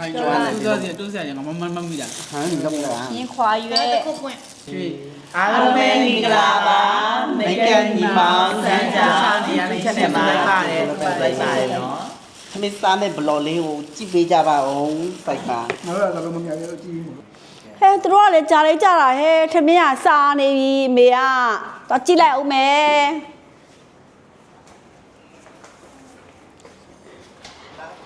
ခိုင်းသွားတယ်တိုးစီတိုးစီရငါမမမမိတာဟမ်လုံးလား ရင်ခွာရွယ်ခုပွင့်ကျွေးအားလုံးပဲမင်္ဂလာပါမိတ်ကန်ညီမောင်စမ်းကြနေရာလေးချက်နဲ့မှာပါတယ်ပတ်လိုက်ပါတယ်နော်သမီးစားမဲ့ဘလော်လေးကိုကြည့်ပေးကြပါဦးစိုက်ပါငါတို့ကလည်းမမြောက်ရကြည့်ဘူးဟဲသူတို့ကလည်းကြားလိုက်ကြတာဟဲထမင်းကစားနေပြီအမေကသွားကြည့်လိုက်အောင်မယ်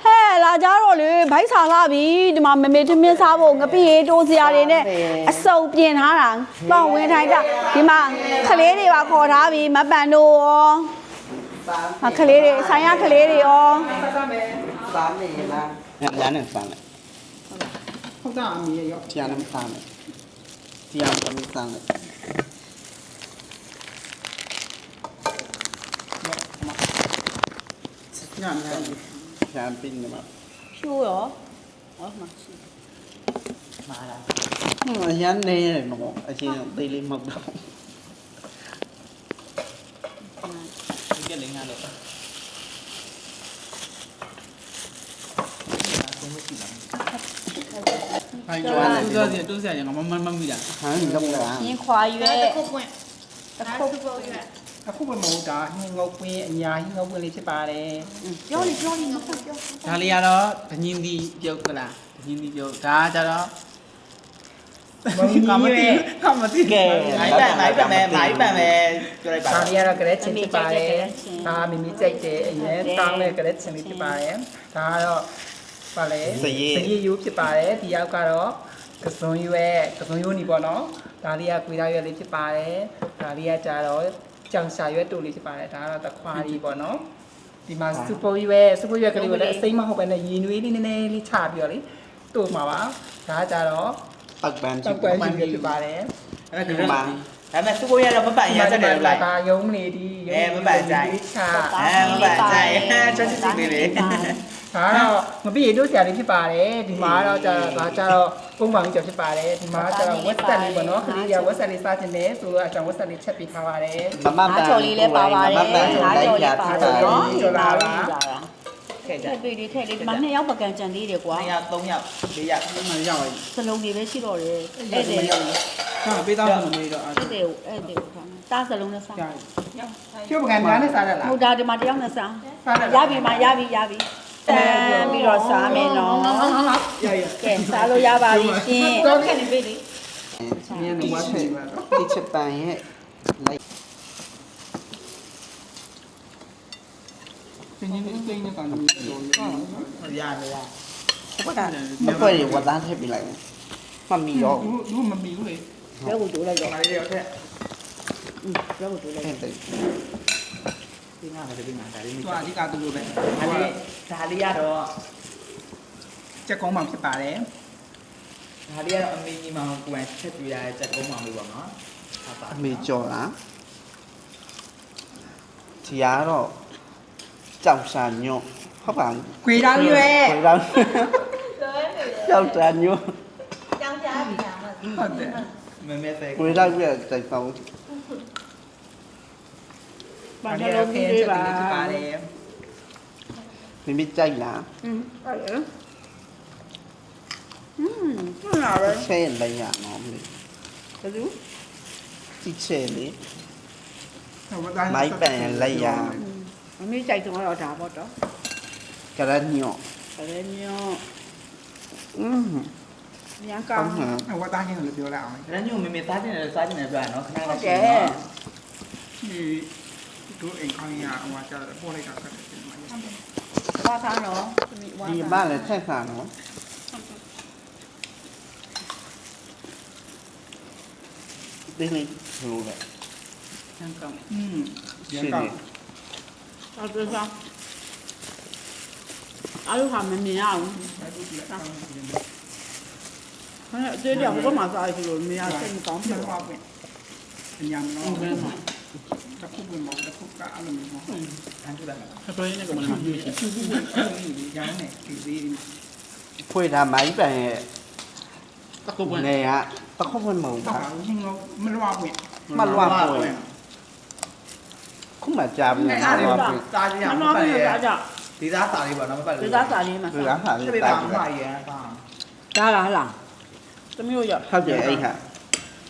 ဟဲလာ ကြတော့လေဘိုက်စားလာပြီဒီမှာမမေထမင်းစားဖို့ငပိရေတိုးစရာတွေနဲ့အစုပ်ပြင်ထားတာပေါ့ဝင်ထိုင်ကြဒီမှာခလေးတွေပါခေါ်ထားပြီမပန်တို့ရောမခလေးတွေဆိုင်ရခလေးတွေရောစားနေလားညညနဲ့စားလိုက်ဟုတ်တာအမေရောတရားနဲ့စားလိုက်တရားသမီးစားလိုက်ညမလားချမ်းပင်းနေမှာ ဖြိုးရောဟောမှာရှိမာလာဟွန်းရမ်းနေတယ်နော်အချင်းသေးလေးမဟုတ်တော့ဒီကလေးငါတော့ခိုင်းသွားတယ်တိုးစီတိုးစီရငါမမမမိတာဟမ်လုံးလားရင်ခွာရွယ်ခုပွင့်တခုခုပွင့် အခုမှမဟုတ်တာဟင်းငုတ်ပွင်းအညာဟင်းငုတ်ပွင်းလေးဖြစ်ပါတယ်ပြောလေပြောလေငါပြောပြောဒါလေးကတော့ဒညင်းဒီပြုတ်ကလားဒညင်းဒီပြုတ်ဒါကြတော့မမီကမတိရဲ့ကမတိကဲမိုင်းပန်မိုင်းပန်မဲမိုင်းပန်မဲပြောလိုက်ပါဒါလေးကတော့ကရက်ချင်းဖြစ်ပါတယ်ဒါမီမီကြိုက်တယ်အရင်တောင်းတဲ့ကရက်ချင်းလေးဖြစ်ပါတယ်ဒါကတော့ပါလေစရီရိုးဖြစ်ပါတယ်ဒီရောက်ကတော့ကစုံရွဲကစုံရိုးနီပေါ့နော်ဒါလေးကကွေးသားရွက်လေးဖြစ်ပါတယ်ဒါလေးကကြတော့ ကြောင်ရှာရွက်တူလေးဖြစ်ပါတယ်ဒါကတော့တခွားလေးပေါ့နော်ဒီမှာစူပူရွက်စူပူရွက်ကလေးကိုလည်းအစိမ့်မဟုတ်ပဲနဲ့ရည်နွေးလေးနည်းနည်းလေးချပြီးတော့လေတို့မှာပါဒါကကြတော့ပောက်ပန်းချတောစ်က်ကွယ်ရှိဖြစ်ပါတယ်အဲ့ဒါကပါဒါပေမဲ့စူပိုရတော့မပန်ရချက်တယ်လိုက်ပါယုံမနေဒီအဲမပန်ကြိုက်ချာအဲမပန်ကြိုက်ချွတ်ချစ်ချစ်လေးလေး ဒါတော့မပြည့်တို့ဆရာလေးဖြစ်ပါတယ်ဒီမှာတော့ကျတော့ဒါကျတော့ပုံမှန်ကြီးဖြစ်ပါတယ်ဒီမှာကျတော့ဝက်ဆက်လေးပေါ့နော်ခလေးကဝက်ဆက်လေးစားခြင်းနဲ့ဆိုတော့အကြောင်းဝက်ဆက်လေးချက်ပေးထားပါတယ်မမပငါန်းကြော်လေးလည်းပါပါတယ်ငါကြော်လေးပါတော့နော်ကြော်လာပါခဲ့ကြထက်ပေးလေးထက်လေးဒီမှာနှစ်ယောက်ပကံကြံသေးတယ်ကွာ2ယောက်3ယောက်4ယောက်မရောက်ရစလုံးတွေပဲရှိတော့တယ်ဘူးအဲ့တဲ့ဟာပေးသားမမေးတော့အဲ့အဲ့တဲ့အဲ့တဲ့တားစလုံးနဲ့စားကြာကျုပ်ပကံညာနဲ့စားရလားဟိုဒါဒီမှာတယောက်နဲ့စားစားရရပြီမှာရပြီရပြီ တန်ပြီးတော့စားမယ်နော်ရရကဲစားလို့ရပါပြီရှင်တော့ခက်နေပြီလေမြင်နေဝါချင်ပါတော့ဒီချက်ပန်ရဲ့လိုက်ဒညင်းဒီကိန်းနဲ့ကောင်ကြီးတော့ရနေရဘက်ကမပွဲရဝသားထည့်ပြလိုက်မမီတော့ဘူးဘူးမမီဘူးလေဘယ်ကိုတိုးလိုက်တော့မာလေးရောက်တဲ့ဘယ်ကိုတိုးလိုက် အဲ့ဒါဒီငါလည်းဒီငါဒါလေးမသူချအဓိကသူ့လိုပဲဒါလေးဒါလေးရတော့ချက်ကောင်းမှဖြစ်ပါတယ်ဒါလေးကတော့အမေကြီးမောင်ကိုယ်ချက်ပြရတဲ့ချက်ကုန်းမောင်လေးပေါ့နော်ဟုတ်ပါအမေကြော်လားဒီကတော့ကြောက်စာညွန့်ဟုတ်ပါခွေတောင်းရွယ်ခွေတော့ကြောက်စာညွန့်ကျောင်းကြားပြီညာမဟုတ်တယ်မမဲဖဲခွေတော့ပြစိုက်ပေါင်း ဘာ ဒါ နှ လေး လုံး ခဲ ကြီး ချက် ပါ လေးဖြစ်ပါတယ် မိမိကြိုက်လား อืมအဲ့လေอืมဟုတ်လားပဲ ချဲလိုက်ရအောင်လေ ဘယ်သူ ကြည့်ချဲလေ ဟုတ်ပါ မိုက်ပန်လိုက်ရ မမေးကြိုက်တော့တော့ဒါပေါ့တော့ ကရညွန့် ဒါလည်းညော อืม မြန် ကော ကော င်း င်း ဟမ် ဟိုဝသားချင်းကိုပြောလိုက်အောင် ဒါညိုမမေသားတင်တယ်စားတင်တယ်ပြောရနော်ခဏ ဟု လေး တ် ရှိ တယ် နော် ဒီ တို့အိမ်ကောင်းရဟိုကျတော့ပို့လိုက်တာကတည်းကဘာသာနော်ဒီဝါဒီမလည်းထက်စားနော်ဒီနေ့လိုပဲဆန်းကောင်းอืมရှင်းနေဟုတ်တယ်စားအားလုံးဟာမမြင်ရအောင်ဟဲ့အသေးတယ်ဟိုမှာစားရလို့မရစိတ်မကောင်းဖြဖြစ်စ်တော့သွားပြီအညာမနော်ဘယ်မှာ တခုဘယ်မှာတခုကအလုံးမျိုးအန်တူလာဖပရင်းနဲ့ကမလာမြူချင်သူကရောင်းနေဒီသေးဖွေတာမိုင်းပန်ရဲ့တခုပွင့်နေကတခုဖွင့်မဟုတ်တော့တာဟင်းတော့မလွားဘူးမလွတ်ပွင့်ခုမှကြာပြီအဲ့ဒါလေးစားကြရမမနော်ပန်ပြရဲ့စားကြဒီသားစာလေးပေါ့နော်မပတ်လို့ဒီသားစာလေးမှာဒီစာကစားလေးပြတာပါကြည့်မှာပါရန်ပါဒါလားဟလားသမီးတို့ရောက်ဟုတ်တယ်အဲ့ဟာ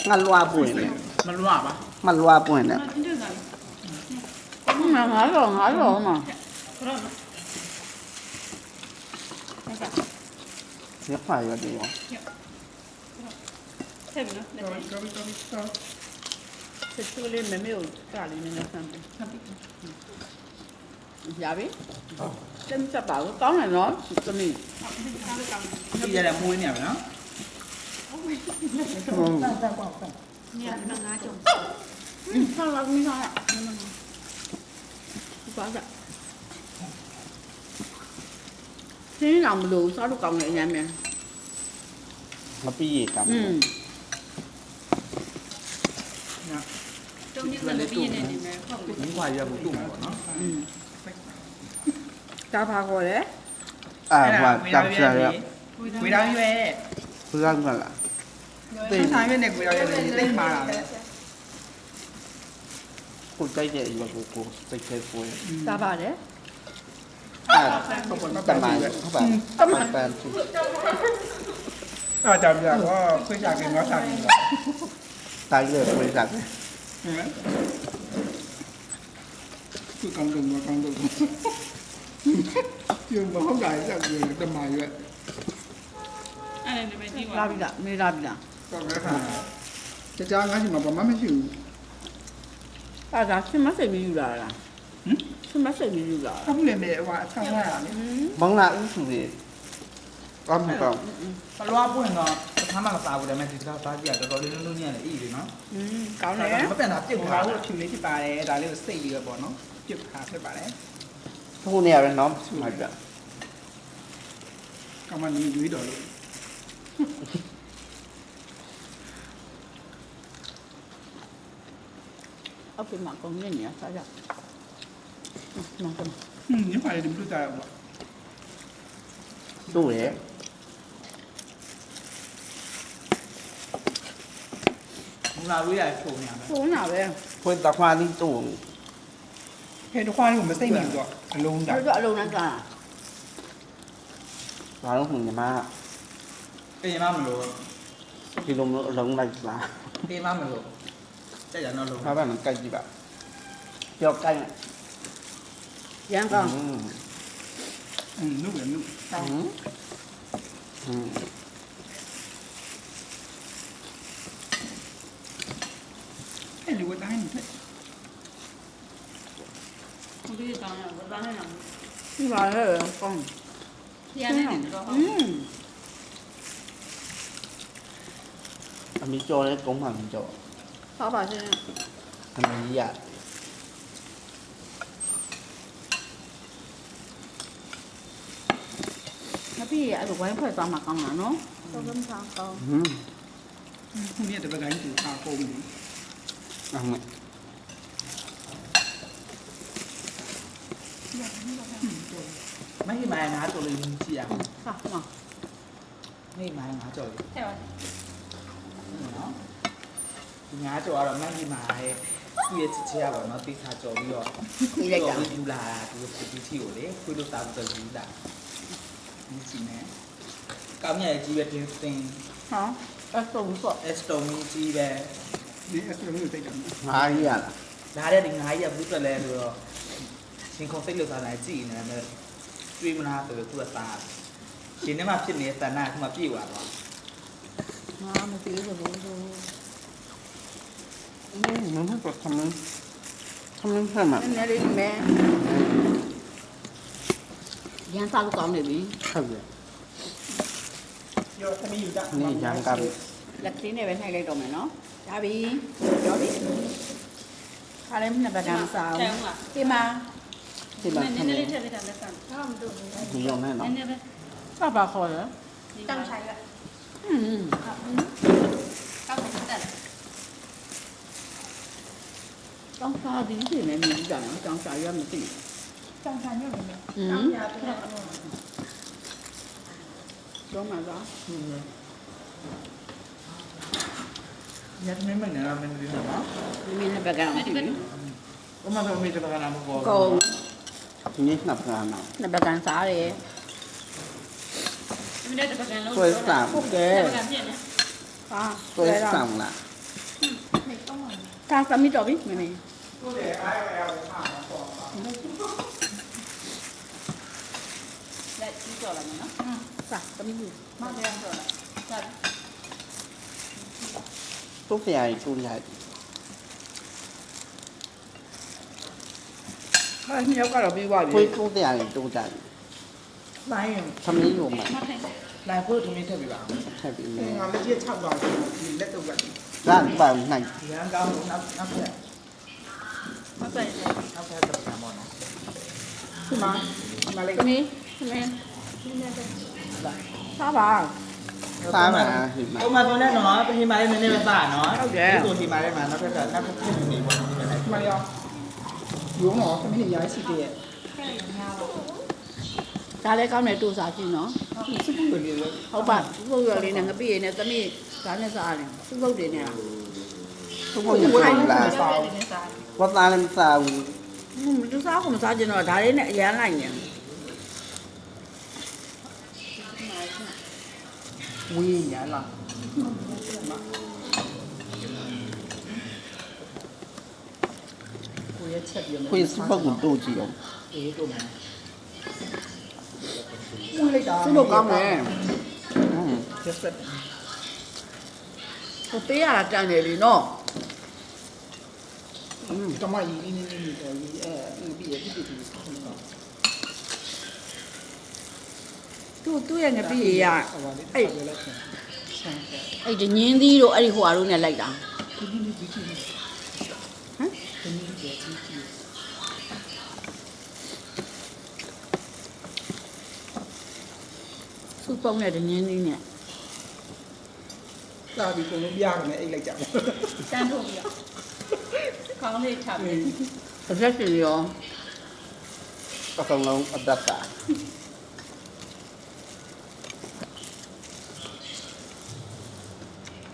ငါလွားပွင့်တယ်မလွတ်ပါ မလွားပွင့်တယ်ငါငါတော့ငါတော့မှာရဖာရတယ်ရောစစ်ချိုးလေးမမေကိုစာလေးနည်းနည်းဆမ်းပေးရပြီစမ်းစပ်ပါဦးကောင်းတယ်နော်သမီးဒီရတယ်မွေးနေရမယ်နော်ဟုတ် 嗯，上来，给你上来，你挂着。天上不都啥都讲的前面， မပြီးရကမ်း 嗯， တုံးနေကလည်းပြီးနေနေမယ်ဟုတ်ကဲ့ဒီခွာရဘူးတူမှာပေါ့နော် 嗯，打趴过来， အာဟာတပ်ချရ ဝေတောင်းရွယ် ဘုရားကလာ တိတ်ဆိုင်ရွက်နဲ့ဝေတောင်းရွက်တိတ်မှာတာပဲ ကိုကြိုက်တဲ့အရွယ်ကိုကိုစိတ်ထဲပို့စားပါတယ်အဲ့တမန်ဟုတ်ပါတမန်ပန်သူအားကြပြတော့ခွေးစားကင်ငါစားကင်တိုင်းလေခွေးစားကင်ဟမ်သူကောင်းတယ်မကောင်းတယ်ပြုံးမဟုတ်တာရောက်ပြီတမန်ရွက်အဲ့ဒါလည်းပဲကြည့်ပါလာပြီလားမေးလာပြီလားတော့ခါတကြားငါ့ရှိမှာဘာမှမရှိဘူး အဲဒါစင်မစိတ်ပြီးယူလာတာဟင်စင်မစိတ်ပြီးယူလာတာဟုတ်လေမေဟိုအဆောင်ရတာလေမောင်လာဦးစုလေးအမှန်တော့ဘလွားပွင့်တော့ပထမကစားဘူးဒါပေမဲ့ဒီတစ်ခါစားကြည့်ရတော်တော်လေးလုံးလုံးညံ့တယ်အေးလေနော်อืมကောင်းတယ်မပြန်တာပြစ်ထားဘူးဖြူလေးဖြစ်ပါတယ်ဒါလေးကိုစိတ်ပြီးတော့ပေါ့နော်ပြစ်ထားဖြစ်ပါတယ်ထိုးနေရတယ်နော်မှန်ပြကမ္မနီရွေးတော်လို့ အဖေမကုန်းနေနေစားရမကုန်းဟွန်းဒီပါလေဒီလူတာရောတို့ရဲ့မလာဝေးရချုံနေရမယ်ဆုံးတာပဲဖွင့်တခွားလေးတို့ခဲတစ်ခွားလေးကိုမစိမ့်ဘူးတော့အလုံးတာ တို့အလုံးလိုက်စားဘာလို့ခုညီမပေးမမလို့ဒီလိုမျိုးအလုံးလိုက်လားပေးမမလို့ ကြိုက်ရတော့လုံးထားပါမကြိုက်ကြည့်ပါပြောက်ကြိုက်ရမ်းကောင်းอืมนุ่มเลยนุ่มอืมอืมไอ้ลูกตายนี่ด้วยဒီကောင်ကဘာလဲနော်ဒီပါလေကောင်း။ပြန်နေတယ်တော့อืมအမီကြော်လဲကုန်းမှမကြော် ဟုတ်ပါရှင်အမေကြီးရတယ်ငါပြီးရအဲ့လိုဝိုင်းဖွဲ့သွားမှာကောင်းတာနော်သုံးသုံးဆောင်ကောင်းဟွန်းခုမြတ်တဲ့ဘက်ကကြီးသူအားကုန်ပြီအမေမဟိမယနာတော်လေးကြည့်ရအောင်ဟာမဟိမယနာတော်လေးဟဲ့ပါနော် ဒီငါကြော်ကတော့မန့်ဒီမာရဲ့သူ့ရဲ့ချစ်ချရပါတော့တိခါကြော်ပြီးတော့ပြီးလိုက်တာယူလာသူ့ချစ်ချစ်ကိုလေခွေးလို့တာတော့ယူလာဒီစီနဲကောင်းမြတ်ကြီးပဲတင်းတင်းဟမ်အစတုံးဆိုအစတုံးကြီးပဲဒီအစတုံးကိုတိတ်တာငါးကြီးရလားလာတဲ့ဒီငါးကြီးကဘူးတက်လဲဆိုတော့ရှင်ခုံစိတ်လို့သာတယ်ကြည်နေတယ်တွေးမလားဆိုတော့သူကစားရှင်ထဲမှာဖြစ်နေတဲ့တဏှာကမှပြည့်သွားတော့ငါမသိဘူးဘူး มันไม่กดทำนั้นทำนั้นเพิ่มอะ Nên đi mẹ. Giang sao con này bị เข้าเลยนี่ยางกัน lật tí này bên này đây rồi mẹ nó. Đã bị đó đi. Khá lắm là bà làm sao. ใช่ไหม Khi mà ที่บ้านทำเองนิยมแน่นอน sao bà khỏi đó. ตั้งใช้ละ Ừ. ตั้งแต่ တက်တောင်းစားဒီစီနဲ့မြင်ကြတယ်တောင်းစားရမသိတောင်းဆိုင်ရမယ်ဘူး။อืมတော့မှာလားညတ်မင်းမနေလားမင်းဒီနော်။ဒီမင်းနှစ်ပတ်ကမသိဘူးဘမတော်မေတ္တာကနာမပေါ်။ကုန်ဒီနေ့နှစ်ပကံတော့နှစ်ပကံစားတယ်ဒီနေ့တစ်ပတ်လုံးဆွဲဆောင်ဟုတ်တယ်တစ်ပတ်ပြ ည့်နေဟာဆွဲဆောင်လားနေတော့မှာဒါသမီးတော်ပြီမမေဟုတ်တယ်အားရရပါပေါ့လက်ကြီးကြော်လာမယ်နော်စာသမီးမတရားတော့လားဒါသူ့ဖျားကြီးတူလိုက်ဟာမြောက်ကတော့ပြီးသွားပြီခွေးသူ့ဖျားကြီးတူကြတယ်လိုင်းသမီးကိုမှမထိုင်တယ်လိုင်းဖို့ထမင်းထည့်ပြပါထည့်ပြီးမယ်ငါလက်ကြီး6ပါဒီလက်တော့ကဒီဒါပေမဲ့နိုင်ရန်ကောင်းနောက်နောက်ထပ်မပိုင် တယ်နောက်ထပ်တော့ပြန်ပါတော့ဒီမှာဒီမှာလေးသမီးသမီးစားပါစားပါဒီမှာဟိုမှာဆိုနေနော်ပြင်မာလေးနည်းနည်းပဲပါနော်ဒီကိုဒီမာလေးမှာနောက်ထပ်နောက်ထပ်ပြင်နေပေါ့ဒီမှာရောရုံးတော့သမီးရိုက်စီတည်းခဲ့ရညာပါဒါလည်းကောင်းတယ်တူစားကြည့်နော်စပူလေးလေးဟုတ်ပါပုတ်ရလေးနဲ့ငပိရည်နဲ့သမီးဒါနဲ့စားတယ်စုပုတ်တွေနဲ့လားသူ့ကိုခိုင်းလားစားတယ်နဲ့စား ဘာသားလည်းမစားဘူးမတူစားကိုမစားကျင်တော့ဒါလေးနဲ့အရန်လိုက်နေဝေးရလားကိုရချက်ပြမယ်ခွေးစပုတ်ကိုတို့ကြည့်အောင်အေးတို့မယ်ဝင်လိုက်တာစပုတ်ကောင်းမယ်ဟမ်ကျက်ဆက်ဟိုတေးရတာတန်တယ်လीနော် တမကြီးအင်းင်းလေးတော့ဒီအဲပြီးရပြီးပြီးသူ့သူ့ရဲ့ငပိရည်ရဟိုပါလေအဲ့အဲ့လက်ဆန်ဆန်ဆန်အဲ့ဒီညင်းသီးတို့အဲ့ဒီဟိုဟာတို့နဲ့လိုက်တာဒီဒီဒီဒီဟမ်ဒီဒီဒီဒီစုပုံးနဲ့ဒီညင်းသီးနဲ့လာပြီးကုန်လုံးပြရတယ်အိတ်လိုက်ကြပါတန်းထုတ်ပြီးတော့ ခေါင်းလေးချပြီးတစ်ဆက်စီရောအကောင်လုံးအသက်တာ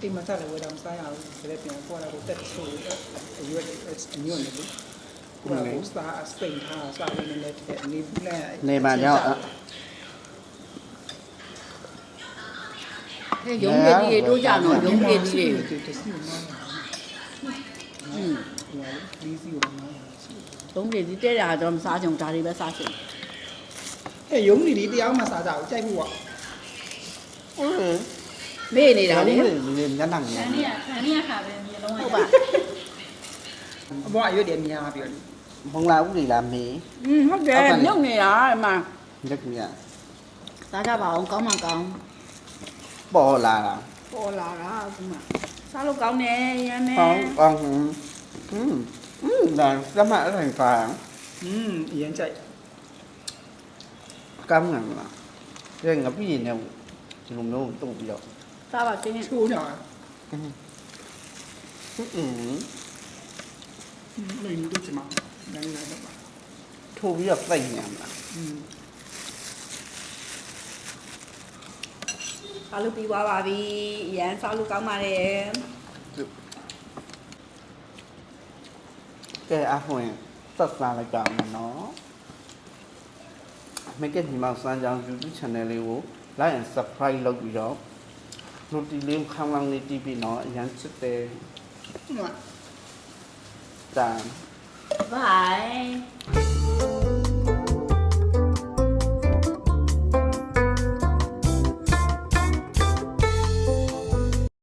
ဒီမှာတက်လည်းဝယ်တော့စားရအောင်ဒါလည်းပြန်ပေါ်လာတော့တက်ဆိုအရွက်အညွ န့်နေလို့ကိုယ်ကစားအစိမ့်ထားစားနေနေတဲ့အနေပလန် နေပါကြောက် ဟဲ့ရုံးရည်ကြီးတွေတိုးကြတော့ရုံးရည်ကြီးတွေ တစီမောင်း อืม ဟိုလီစီကိုမောင်း ရုံးရည်ကြီးတဲ့တာတော့မစားကြုံဒါတွေပဲစားချင် အဲယုံနေဒီတရားမှစားကြအောင်ကြိုက်ဖို့က ဟုတ်တယ် မေ့နေတာလေ ဒီလေညနေ ခ ည န်းကြီးကခန်းကြီးကခါပဲမြေလုံးဝ ဟုတ်ပါ အဘောအရွက်တွေများပြီးတော့ ဘုံလာဦးလေလားမေ อืมဟုတ်တယ်မြုပ်နေတာဒီမှာ လက်မြ စားကြပါအောင်ကောင်းမှကောင်း ပေါ်လာတာ ပေါ်လာတာဒီမှာစားလို့ကောင်းတယ်ရမ်းမယ် ကောင်းကောင်းဟင်း อืมอืมဒါစမအဲ့ဒါက อืมအရင်ကြိုက် ကောင်းတယ်လားဒါငါပြည့်နေဒီလိုမျိုးတုံပြီးတော့ စားပါတင်း ချိုးညာ อืม လူလူတို့ချင်မှာနန်းနေတော့ပါ ထိုးပြီးတော့ပြိုက်နေမှာ อืม စားလို့ပြီးသွားပါပြီရမ်းစားလို့ကောင်းပါတယ် ကဲအဖွင့်သက်စားလိုက်ကြအောင်နော်မကဲဒီမှာစမ်းကြောင်း YouTube channel လေးကို like and subscribe လုပ်ပြီးတော့ notification လေးခေါင်းလောင်းလေးတီးပြီးတော့အရန်ချစ်တယ်ဟုတ်တန် bye